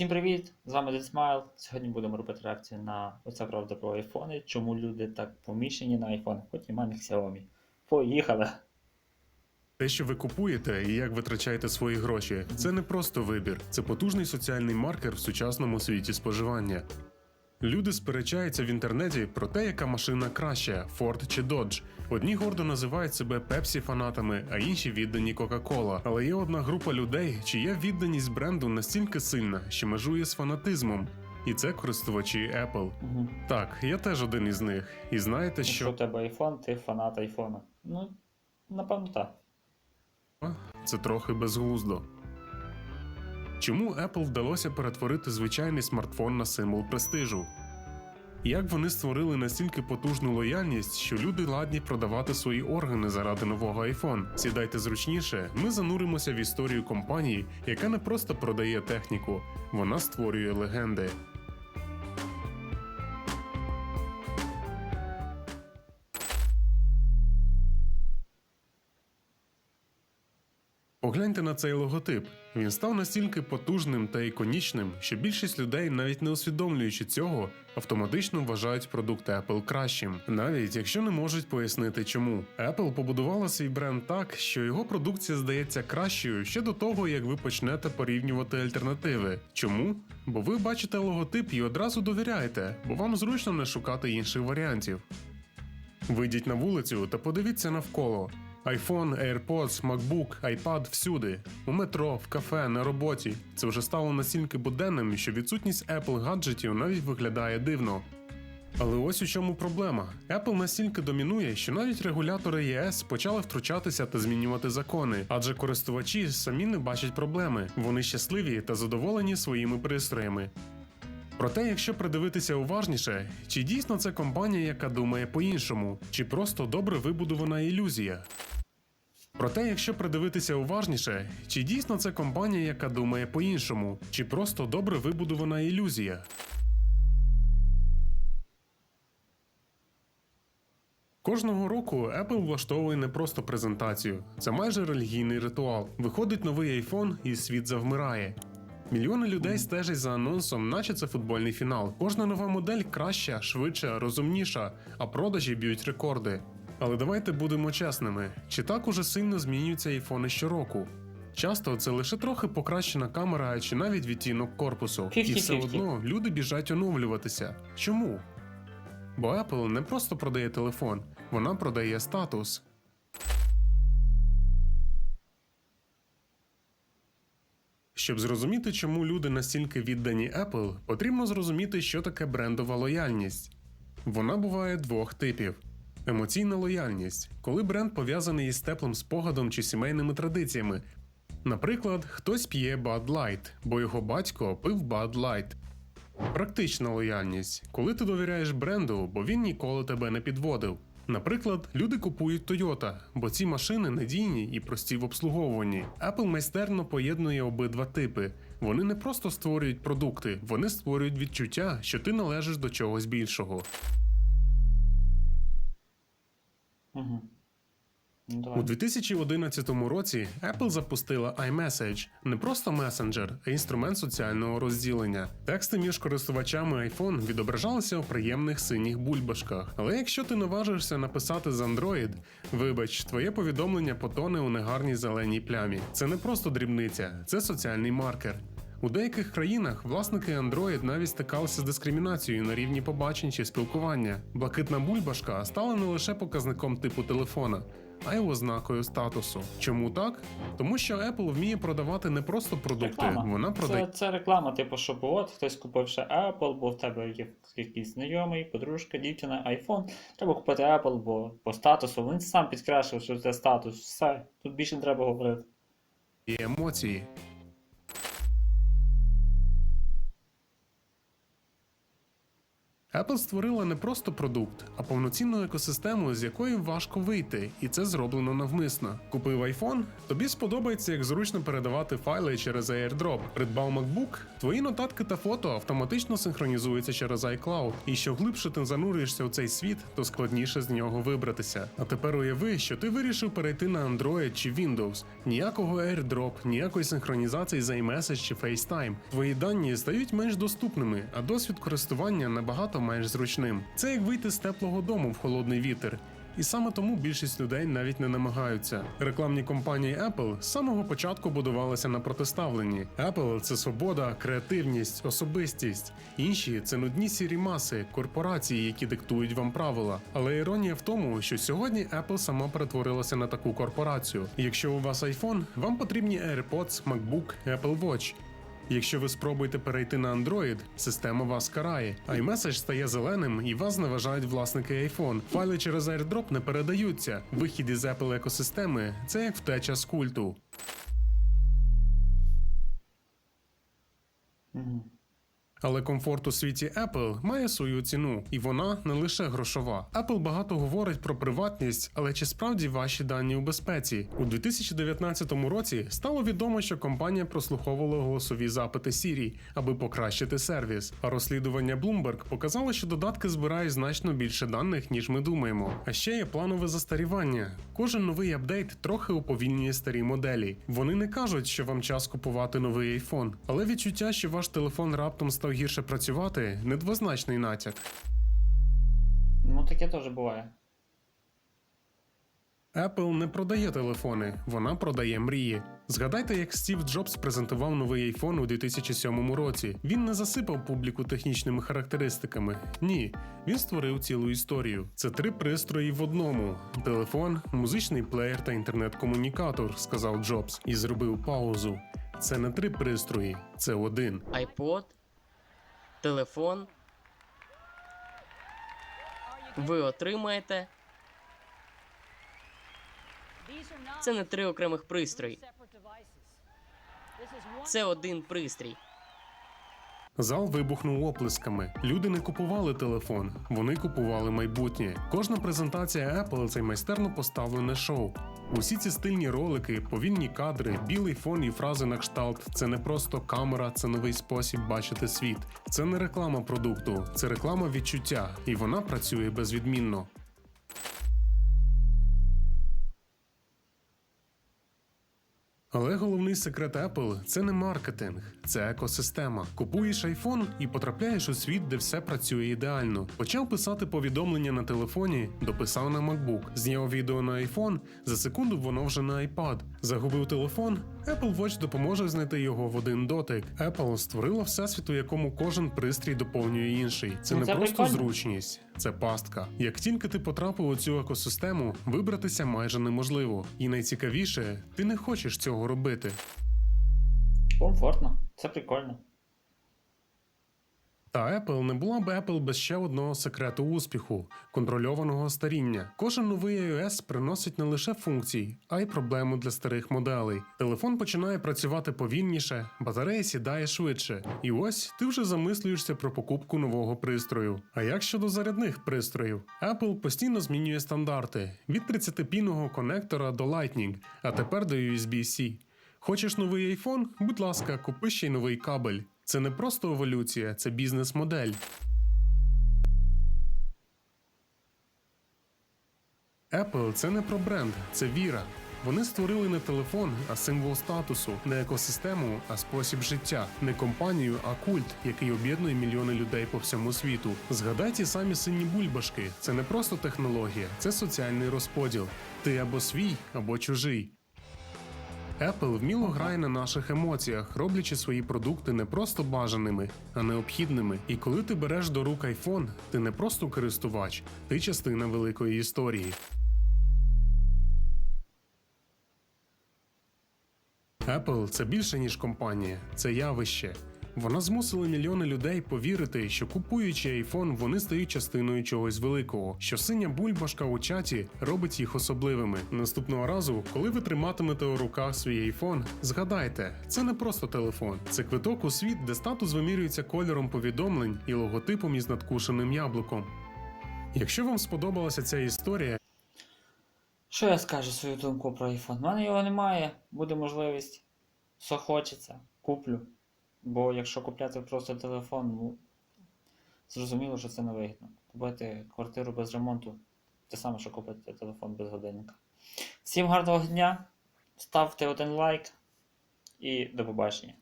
Всім привіт! З вами Дед Сьогодні будемо робити реакцію на оця правда про айфони. Чому люди так помішані на айфонах, і мамі Xiaomi. Поїхали! Те, що ви купуєте і як витрачаєте свої гроші, це не просто вибір, це потужний соціальний маркер в сучасному світі споживання. Люди сперечаються в інтернеті про те, яка машина краща Ford чи Dodge. Одні гордо називають себе Pepsi фанатами, а інші віддані Coca-Cola. Але є одна група людей, чия відданість бренду настільки сильна, що межує з фанатизмом. І це користувачі Apple. Угу. Так, я теж один із них. І знаєте, Якщо що у тебе айфон, ти фанат айфона. Ну, напевно, так. це трохи безглуздо. Чому Apple вдалося перетворити звичайний смартфон на символ престижу? Як вони створили настільки потужну лояльність, що люди ладні продавати свої органи заради нового iPhone? Сідайте зручніше, ми зануримося в історію компанії, яка не просто продає техніку, вона створює легенди. Погляньте на цей логотип. Він став настільки потужним та іконічним, що більшість людей, навіть не усвідомлюючи цього, автоматично вважають продукт Apple кращим, навіть якщо не можуть пояснити чому. Apple побудувала свій бренд так, що його продукція здається кращою ще до того, як ви почнете порівнювати альтернативи. Чому? Бо ви бачите логотип і одразу довіряєте, бо вам зручно не шукати інших варіантів. Вийдіть на вулицю та подивіться навколо. iPhone, AirPods, MacBook, iPad всюди. У метро, в кафе, на роботі. Це вже стало настільки буденним, що відсутність Apple гаджетів навіть виглядає дивно. Але ось у чому проблема. Apple настільки домінує, що навіть регулятори ЄС почали втручатися та змінювати закони, адже користувачі самі не бачать проблеми. Вони щасливі та задоволені своїми пристроями. Проте, якщо придивитися уважніше, чи дійсно це компанія, яка думає по-іншому, чи просто добре вибудована ілюзія? Проте, якщо придивитися уважніше, чи дійсно це компанія, яка думає по-іншому, чи просто добре вибудована ілюзія? Кожного року Apple влаштовує не просто презентацію, це майже релігійний ритуал. Виходить новий iPhone і світ завмирає. Мільйони людей стежать за анонсом, наче це футбольний фінал. Кожна нова модель краща, швидша, розумніша, а продажі б'ють рекорди. Але давайте будемо чесними: чи так уже сильно змінюються айфони щороку? Часто це лише трохи покращена камера чи навіть відтінок корпусу. І все одно люди біжать оновлюватися. Чому? Бо Apple не просто продає телефон, вона продає статус. Щоб зрозуміти, чому люди настільки віддані Apple, потрібно зрозуміти, що таке брендова лояльність. Вона буває двох типів: емоційна лояльність, коли бренд пов'язаний із теплим спогадом чи сімейними традиціями. Наприклад, хтось п'є Bud Light, бо його батько пив Bud Light. Практична лояльність, коли ти довіряєш бренду, бо він ніколи тебе не підводив. Наприклад, люди купують Toyota, бо ці машини надійні і прості в обслуговуванні. Apple майстерно поєднує обидва типи. Вони не просто створюють продукти, вони створюють відчуття, що ти належиш до чогось більшого. Угу. Ну, У давай. 2011 році Apple запустила iMessage не просто месенджер, а інструмент соціального розділення. Тексти між користувачами iPhone відображалися у приємних синіх бульбашках. Але якщо ти наважишся написати з Android, вибач, твоє повідомлення потоне у негарній зеленій плямі. Це не просто дрібниця, це соціальний маркер. У деяких країнах власники Android навіть стикалися з дискримінацією на рівні побачень чи спілкування. Блакитна бульбашка стала не лише показником типу телефона, а й ознакою статусу. Чому так? Тому що Apple вміє продавати не просто продукти, Реклама. вона продає. Це, це реклама, типу, що от хтось купив ще Apple, бо в тебе є якийсь знайомий, подружка, дівчина, iPhone. Треба купити Apple, бо по статусу. Він сам підкреслив, що це статус. Все, тут більше не треба говорити. емоції. Apple створила не просто продукт, а повноцінну екосистему, з якої важко вийти, і це зроблено навмисно. Купив iPhone, тобі сподобається, як зручно передавати файли через AirDrop. Придбав MacBook, твої нотатки та фото автоматично синхронізуються через iCloud. І що глибше ти занурюєшся у цей світ, то складніше з нього вибратися. А тепер уяви, що ти вирішив перейти на Android чи Windows. Ніякого AirDrop, ніякої синхронізації за iMessage чи FaceTime. Твої дані стають менш доступними, а досвід користування набагато менш зручним. Це як вийти з теплого дому в холодний вітер. І саме тому більшість людей навіть не намагаються. Рекламні компанії Apple з самого початку будувалися на протиставленні. Apple – це свобода, креативність, особистість. Інші це нудні сірі маси, корпорації, які диктують вам правила. Але іронія в тому, що сьогодні Apple сама перетворилася на таку корпорацію. Якщо у вас iPhone, вам потрібні AirPods, MacBook, Apple Watch. Якщо ви спробуєте перейти на Android, система вас карає. iMessage стає зеленим і вас зневажають власники iPhone. Файли через AirDrop не передаються. Вихід із Apple екосистеми це як втеча з культу. Мгм. Але комфорт у світі Apple має свою ціну, і вона не лише грошова. Apple багато говорить про приватність, але чи справді ваші дані у безпеці? У 2019 році стало відомо, що компанія прослуховувала голосові запити Siri, аби покращити сервіс. А розслідування Bloomberg показало, що додатки збирають значно більше даних, ніж ми думаємо. А ще є планове застарівання. Кожен новий апдейт трохи уповільнює старі моделі. Вони не кажуть, що вам час купувати новий iPhone, але відчуття, що ваш телефон раптом став гірше працювати, недвозначний натяк. Ну таке теж буває. Apple не продає телефони, вона продає мрії. Згадайте, як Стів Джобс презентував новий iPhone у 2007 році. Він не засипав публіку технічними характеристиками. Ні, він створив цілу історію. Це три пристрої в одному: телефон, музичний плеєр та інтернет-комунікатор, сказав Джобс, і зробив паузу. Це не три пристрої, це один. iPod, телефон. Ви отримаєте. Це не три окремих пристрої. Це один пристрій. Зал вибухнув оплесками. Люди не купували телефон, вони купували майбутнє. Кожна презентація Apple це майстерно поставлене шоу. Усі ці стильні ролики, повільні кадри, білий фон і фрази на кшталт це не просто камера, це новий спосіб бачити світ. Це не реклама продукту, це реклама відчуття, і вона працює безвідмінно. Але головний секрет Apple – це не маркетинг, це екосистема. Купуєш iPhone і потрапляєш у світ, де все працює ідеально. Почав писати повідомлення на телефоні, дописав на MacBook, зняв відео на iPhone, за секунду воно вже на iPad. Загубив телефон, Apple Watch допоможе знайти його в один дотик. Apple створила всесвіт, у якому кожен пристрій доповнює інший. Це Ну, не це просто прикольно. зручність, це пастка. Як тільки ти потрапив у цю екосистему, вибратися майже неможливо. І найцікавіше, ти не хочеш цього робити. Комфортно. Це прикольно. Та Apple не була б Apple без ще одного секрету успіху контрольованого старіння. Кожен новий iOS приносить не лише функції, а й проблему для старих моделей. Телефон починає працювати повільніше, батарея сідає швидше. І ось ти вже замислюєшся про покупку нового пристрою. А як щодо зарядних пристроїв? Apple постійно змінює стандарти від 30-пінного конектора до Lightning, а тепер до USB-C. Хочеш новий iPhone? Будь ласка, купи ще й новий кабель. Це не просто еволюція, це бізнес-модель. Apple це не про бренд, це віра. Вони створили не телефон, а символ статусу, не екосистему, а спосіб життя, не компанію, а культ, який об'єднує мільйони людей по всьому світу. Згадай ті самі сині бульбашки. Це не просто технологія, це соціальний розподіл. Ти або свій, або чужий. Apple вміло грає на наших емоціях, роблячи свої продукти не просто бажаними, а необхідними. І коли ти береш до рук iPhone, ти не просто користувач, ти частина великої історії. Apple це більше ніж компанія, це явище. Вона змусила мільйони людей повірити, що купуючи айфон, вони стають частиною чогось великого, що синя бульбашка у чаті робить їх особливими. Наступного разу, коли ви триматимете у руках свій айфон, згадайте, це не просто телефон, це квиток у світ, де статус вимірюється кольором повідомлень і логотипом із надкушеним яблуком. Якщо вам сподобалася ця історія, Що я скажу свою думку про iPhone? У мене його немає, буде можливість. Що хочеться, куплю. Бо якщо купляти просто телефон, ну зрозуміло, що це не вигідно. Купити квартиру без ремонту те саме, що купити телефон без годинника. Всім гарного дня, ставте один лайк і до побачення.